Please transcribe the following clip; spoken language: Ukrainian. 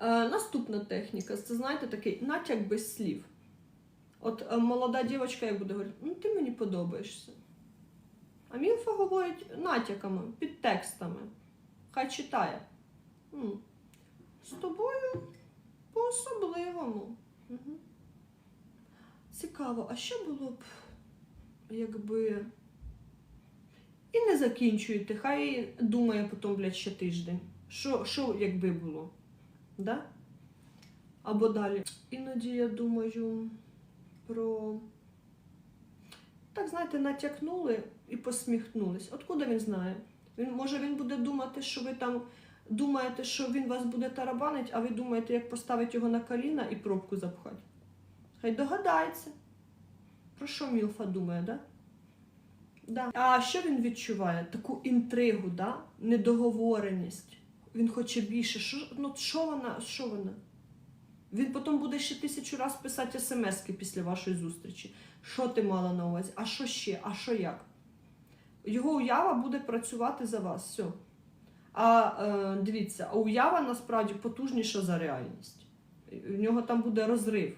Е, наступна техніка це, знаєте, такий натяк без слів. От е, молода дівчинка як буде говорити, ну ти мені подобаєшся. А Мілфа говорить натяками, підтекстами. Хай читає. З тобою по-особливому. Цікаво, а що було б, якби. І не закінчуєте, хай думає потім, блядь, ще тиждень. Що, що якби було? Да? Або далі. Іноді я думаю про. Так, знаєте, натякнули і посміхнулись. Откуда він знає? Він, може, він буде думати, що ви там думаєте, що він вас буде тарабанить, а ви думаєте, як поставити його на коліна і пробку запхати. Хай догадається. Про що Мілфа думає, да? Да. А що він відчуває? Таку інтригу, да? недоговореність. Він хоче більше. Що, ну, що вона? Що вона? Він потім буде ще тисячу раз писати смски після вашої зустрічі. Що ти мала на увазі? А що ще? А що як? Його уява буде працювати за вас. Все. А е, дивіться, а уява насправді потужніша за реальність. В нього там буде розрив.